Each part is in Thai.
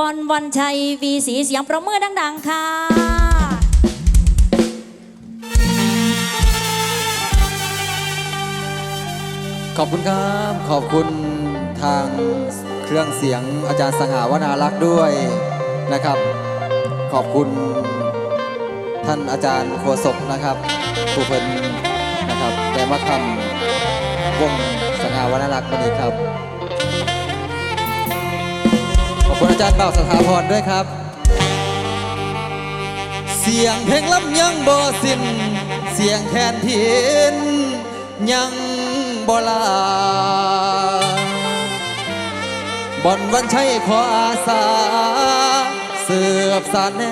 บอลวันชัยวีสีเสียงประมือดัง ๆ ค่ะ ขอบคุณครับ ขอบคุณทางเครื่องเสียงอาจารย์สง่าวนารักษ์ด้วยนะครับ ขอบคุณท่านอาจารย์โฆษกนะครับผู้เพิ่นนะครับได้มาทำวงสง่าวนารักษ์วันนี้ครับ คุณอาจารย์เบ่าวสถาพรด้วยครับ เสียงเพลงลำยังบ่สิ้น เสียงแคนเพียนยังบ่ลาบอนวันชัยขออาสา เสือบสารแน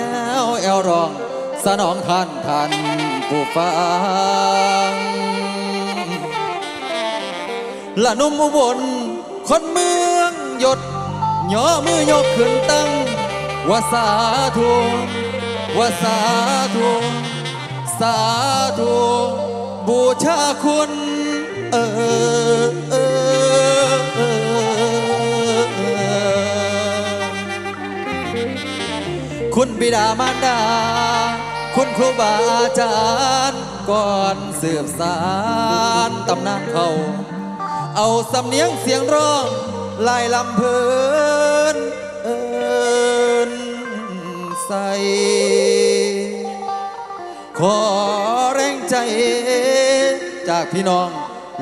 วแอวรอง สนองท่านท่านผู้ฟังละนุ่มอุบลคนเมืองหยด ย่อมือยกขึ้นตั้งว่าสาธุว่าสาธุสาธุบูชาคุณเออเออเออเออคุณบิดามารดา คุณครูบาอาจารย์ ก่อนสืบสารตำนานเขา เอาสำเนียงเสียงร้องลายลำเพลิ ใส ขอแรงใจ จากพี่น้อง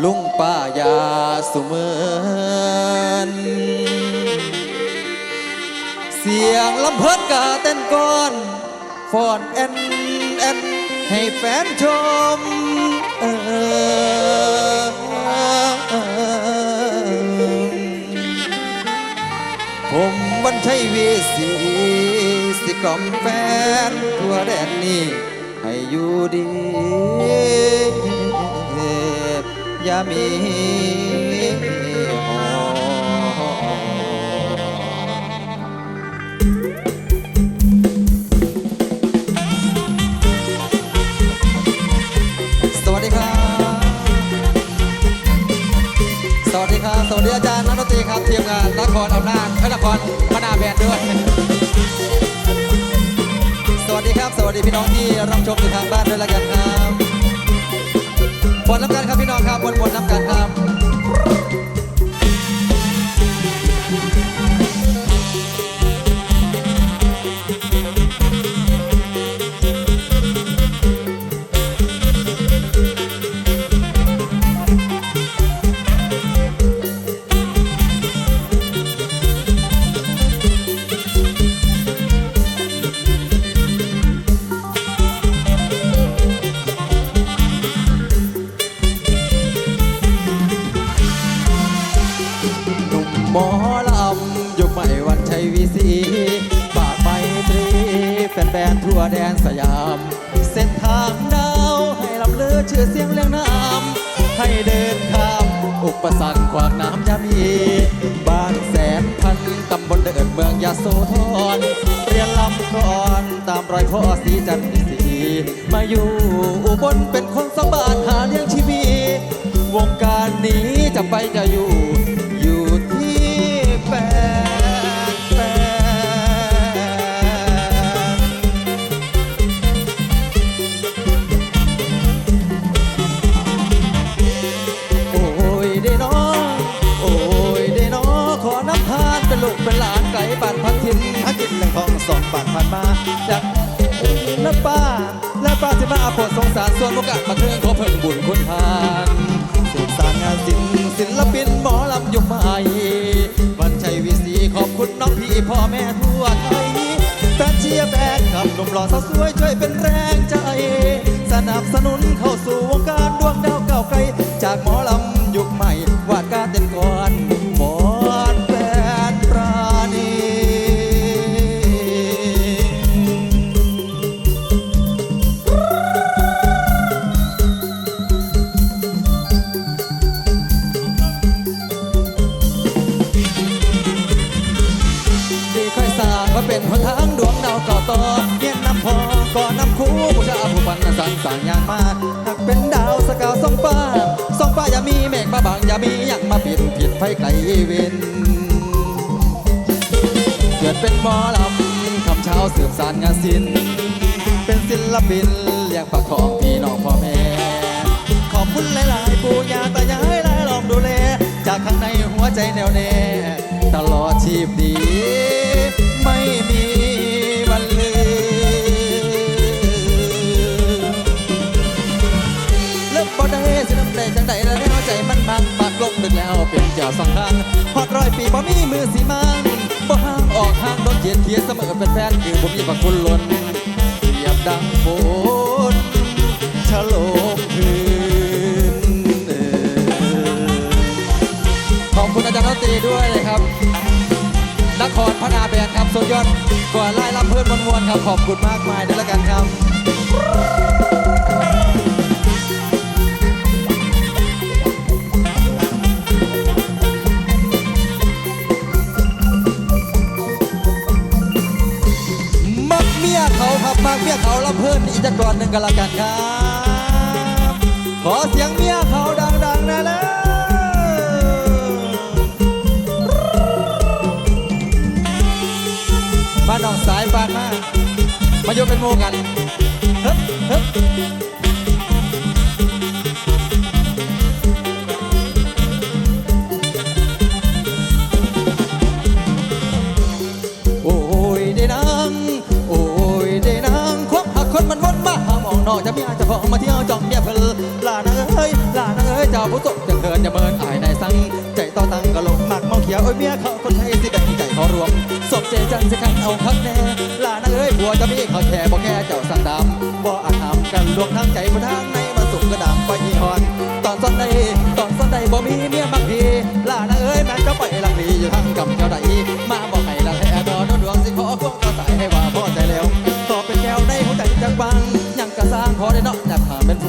ลุงป้ายาสุเมินเสียงลำเพินกาเต้นก้อนฟอนแอนแอนให้แฟนชมเออ ผมวันชัยวีสีสิกล่อมแฟนทั่วแดนนี้ ให้อยู่ดี อย่ามี นักดนตรีครับทีมงานนครอำนาจเอ้ยนครพนาแบนด้วย สวัสดีครับ สวัสดีพี่น้องที่รับชมอยู่ทางบ้านด้วยละกันครับบนน้ำกันครับพี่น้องครับบนบนน้ำกันครับ แฟนๆทั่วแดนสยาม เส้นทางดาวให้ลำเลือชื่อเสียงเรียงน้ำให้เดินข้ามอุปสรรคขวากน้ำยามีบ้านแสนพันตำบลเดินเมืองยาโสธรเรียนลำกรตามรอยพ่อสีจันทร์สี มาอยู่อุบลเป็นคนสบานหาเลี้ยงชีวิตวงการนี้จะไปจะอยู่ ขอน้ำทานเป็นลูกเป็นหลานไก่บ้านพักทินพักกินแหล่งทองสองบาทผ่านมาจากและป้าและป้าที่มาอาปรดสงสารส่วนโอกาสมาเทิงขอเพิ่งบุญคุณทานสืบสารงานศิลป์ศิลปินหมอลำยุคใหม่วันชัยวิสีขอบคุณน้องพี่พ่อแม่ทั่วไทยแฟนเชียร์แฟนขับหนุ่มหล่อสาวสวยช่วยเป็นแรงใจ สนับสนุนเข้าสู่วงการดวงดาวเก่าไกลจากหมอลำ ไฟไกลเว้นเกิดเป็นหมอลำคำเช้าสืบสานงานศิลป์เป็นศิลปินเลี้ยงปากของพี่น้องพ่อแม่ ขอบคุณหลาย ๆ ปู่ย่าตายายหลายลองดูแล จากข้างในหัวใจแน่วแน่ ตลอดชีพดีไม่ แล้วสองครั้งฮอดร้อยปีบ่มีมือสีมังบ่ห่างออกห่างโดนเกียดเคียดเสมอเป็นแฟนคือบ่มีพระคุณล้นเปรียบดังฝนฉลมคืนเออขอบคุณอาจารย์ดนตรีด้วยนะครับนครพนาแบนครับสุดยอดกว่าไล่ลำเพื่อนมวลๆครับขอบคุณมากมายด้วยแล้วกันครับ เขาลำเพิ่นอีกจักก่อนหนึ่งกันละกันครับ ขอเสียงเมียเขาดังๆนะแล้วมาน้องสายปานมามาโยเป็นโมกันเฮ้ยเฮ้ย นอกจะมีอาจจะพอมาเที่ยวจ้องเมียเพลลานางเอ้ยลานางเอ้ยเจ้าผู้ตกจะเขินจะเมินอายในสังใจต่อตังก็ลงหมักเมาเขียวโอ้ยเมียเขาคนไทยสิได้ใจเขอรวมสมเจจังสิคันเอาคักแน่ลานางเอ้ยผัวจะมีเขาแค่บ่แค่เจ้าสั่งดำบ่อาจทำกันลวงทางใจคนทางในมาสุกกระดำไปอีหอนตอนซ่อนใดตอนซ่อนใดบ่มีเมียมักพีลานางเอ้ยแม่นก็ไปลักลีอยู่ทางกำเจ้าใด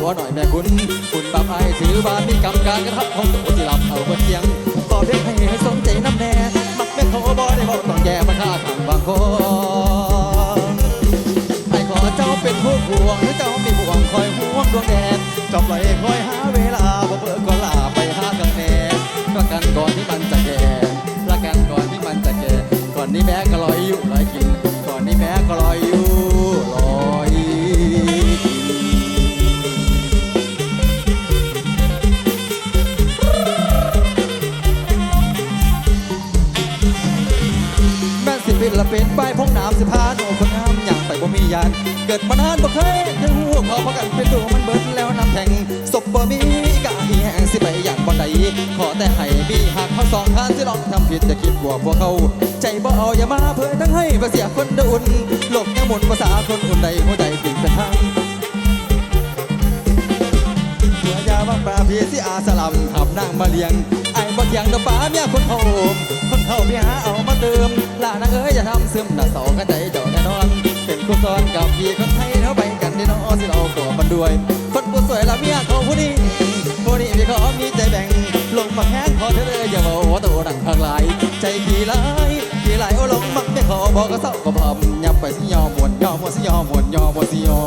วหน่อยแม่คุณ คุณบาไอถือว่ามีกรรมการกระทำของตัวที่รับเอาเบิดเทียงตอบเพียงให้ให้สนใจน้ำแน่มักแม่เขาบ่ได้บอกต้องแย่มาฆ่าขังบางคนไอ้ขอเจ้าเป็นผู้ห่วงหรือเจ้ามีห่วงคอยห่วงดวงแดนก็ปล่อยคอยหาเวลาบ่เปิดก็ลาไปหากันแน่ก็กันก่อนที่มันจะแก่ ดมานานบ่เคยถึงหูขอพักกันเป็นตัวมันเบิดแล้วน้ำแข็งศพบ่มีกะอีแห้งสิไปอยางบ่ใดขอแต่ให้มีหากเขาสองข้างสิลองทำผิดจะคิดบวพวกเขา ใจบ่เอาอย่ามาเพื่อทั้งให้บ่เสียคนเดอุ่นโลกยังหมุนภาษาคนอุ่นใดหัวใจติดเป็นทางเมื่อยาว่าปลาพีสิอาสลัมขับนั่งมาเลี้ยงไอ้บ่เถียงดอกป้าเมียคนเขาโอมคนเขาพี่หาเอามาเติมลานางเอ้ยอย่าทำซึมหน้าเสากันใจเจ้า กูสอนกับพี่คนไทยเท่าไปกันที่น้องสิเราขอมันด้วย คนผู้สวยละเมียเขาผู้นี้ผู้นี้พี่เขามีใจแบ่งลงมาแข้งขอเธอเลยอย่าบอกว่าตัวดังทางลาย ใจขี้ลายขี้ลายโอ้ลงมักไม่ขอบอกก็เศร้าก็พำยับไปสิยอมวนยอมวนสิยอมวนยอมวนสิยอม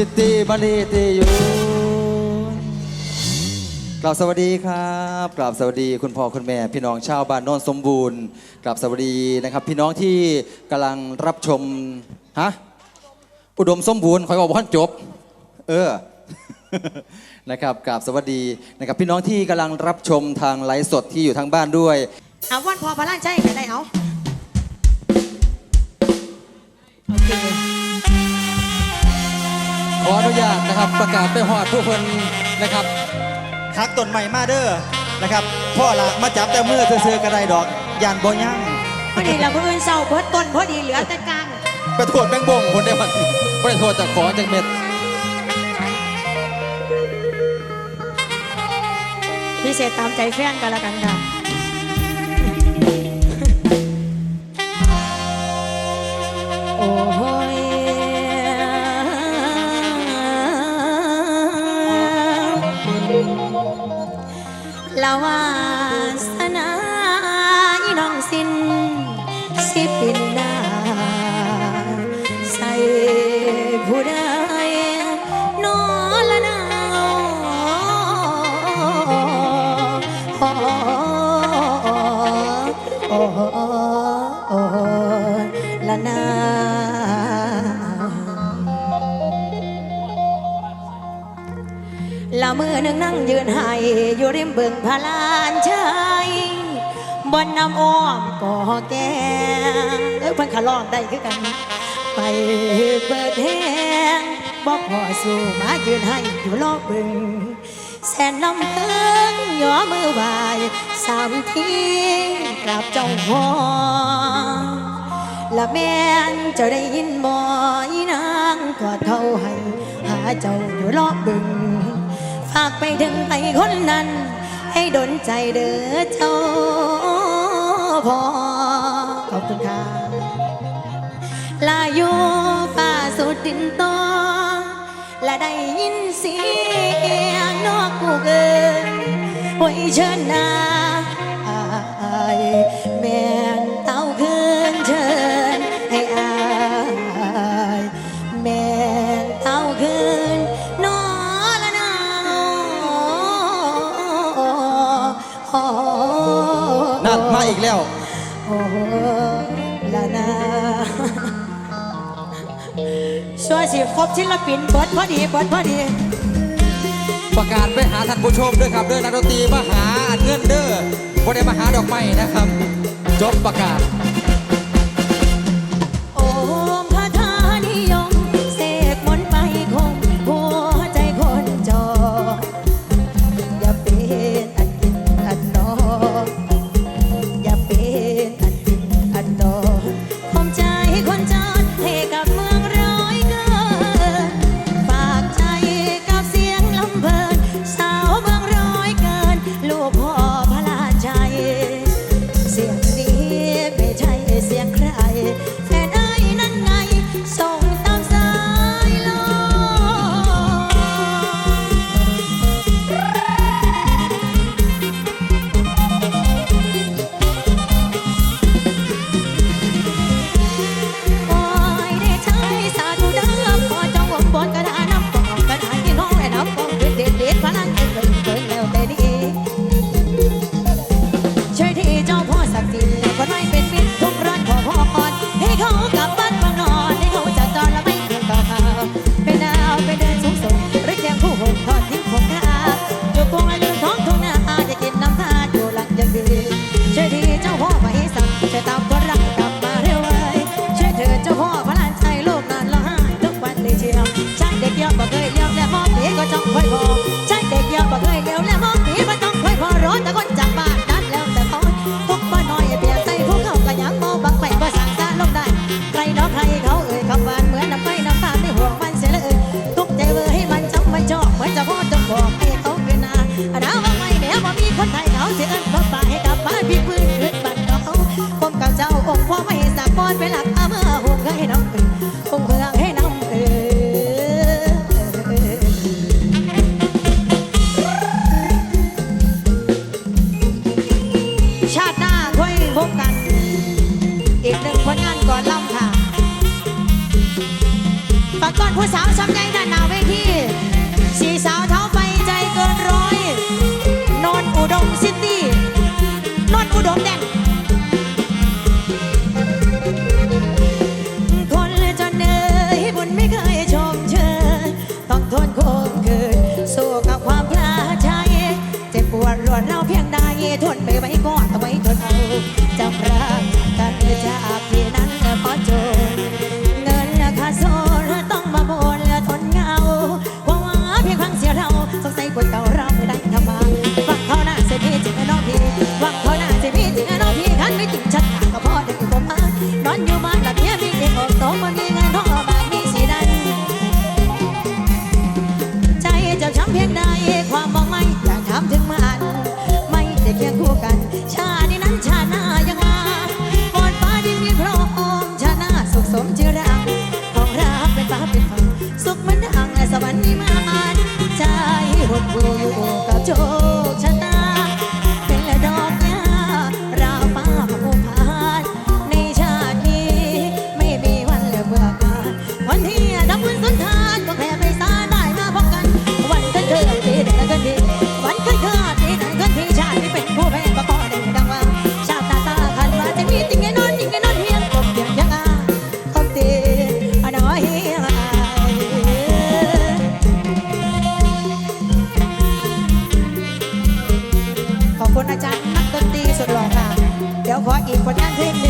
ติตีมาลีตีอยู่กราบสวัสดีครับกราบสวัสดีคุณพ่อคุณแม่ พี่น้องชาวบ้านโนนสมบูรณ์กราบสวัสดีนะครับ พี่น้องที่กำลังรับชมฮะอุดมสมบูรณ์คอยบอกว่าท่านจบ เออ นะครับกราบสวัสดีนะครับ พี่น้องที่กำลังรับชมทางไลฟ์สดที่อยู่ทางบ้านด้วย เอาวันพอพระล้านใจกันได้เอา โอเคข ขออนุญาตนะครับ ประกาศไปหอดทุกคนนะครับทักต้นใหม่มาเด้อนะครับพ่อละมาจับแต่มือเธซื้อกระไดดอกยานบ่ยั่งพอดีเราเมื่อเศร้าเบิดต้นพอดีเหลือแต่กลางไปโวษแมงบงคนได้วันไปโวษจากขอจากเม็ดพิเศษตามใจแฟนกันละกันค่ะ ลาวาสนาอีน้องสินสิปินดาใส่ผู้ใดนอละนาขอ้โอ้โอ้ละนา มือหนึ่งนั่งยืนให้อยู่ริมบึงพาลานชายบนน้ำอ้อมก่อแก้เอ้ยเพิ่นขะลองได้คือกัน ไปเปิดแหงบ่พอสู่มายืนให้อยู่รอบเบิงแสนลำเพิงย่อมือวายสามทีกราบเจ้าพ่อละแม่จะได้ยินบ่อยนางกอดเท้าให้หาเจ้าอยู่รอบบึง ฝากไปถึงไปคนนั้น ให้ดนใจเด้อเจ้าพอขอบคุณค่ะลาอยู่ป่าสุดดินตอและได้ยินเสียงนอกกูเกินไว้เชิญนาไอแม่ นั่มาอีกแล้ว โอ้โหลานาช่วยสิครบศิลปินเบิดพอดีเบิดพอดีประกาศไปหาท่านผู้ชมด้วยครับด้วยนักดนตรีมาหาเงินเด้อบ่ได้มหาดอกไม้นะครับ จบประกาศ 好节拍 อนคงคืนสู้ อีกผลงานเพลถึง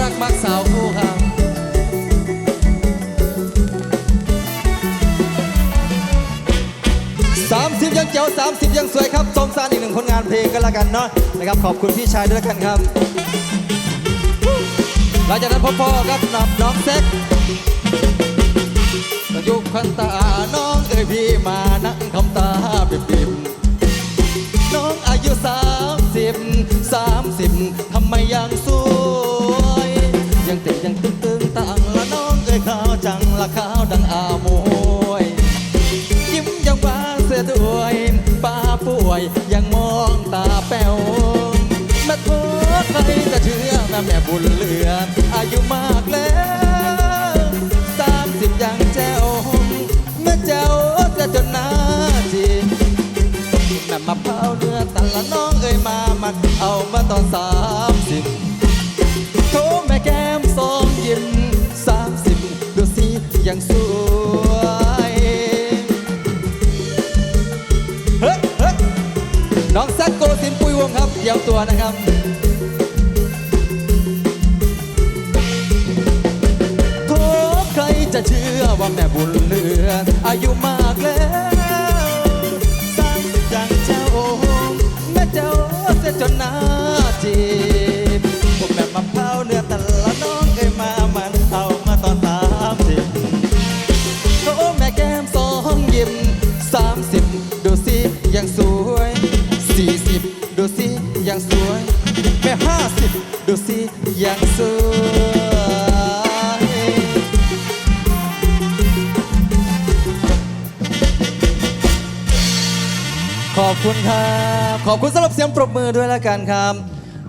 รักมักสาวคู่ครัสามสิบยังเจ๋วสามสิบยังสวยครับสมซานอีกหนึ่งผลงานเพลงก็แล้วกันเนาะนะครับ ขอบคุณพี่ชายด้วยกันครับหลังจากนั้นพ่อๆครับนับน้องเซ็กกรยุคขันตาน้องเอ้ยพี่มานั่งคำตาปิบปิบน้องอายุสามสิบสามสิบทำไมยังส แม่บุญเหลือ อายุมากแล้วสามสิบยังแจ้วแมื่อเจ้าจะจนนาจีแม่มาเผาเนื้อตัละน้องเอ่ยมามักเอามาตอนสามสิบโทแม่แก้มสองยินสามสิบดูสิยังสวยเฮ้ยเยน้องแซกโกสินปุยวงครับเยี่ยวตัวนะครับ จะเชื่อว่าแม่บุญเหลือ อายุมากแล้วสร้างอย่างเจ้า แม่เจ้าเสียจนหน้าจีบพวกแม่มะพร้าวเนื้อแต่ละน้องเคยมามันเอามาตอนสามสิบโอ้แม่แก้มสองยิ้มสามสิบดูสิยังสวยสี่สิบดูสิยังสวยแม่ห้าสิบดูสิยังสวย คุณครับ ขอบคุณสำหรับเสียงปรบมือด้วยแล้วกันครับ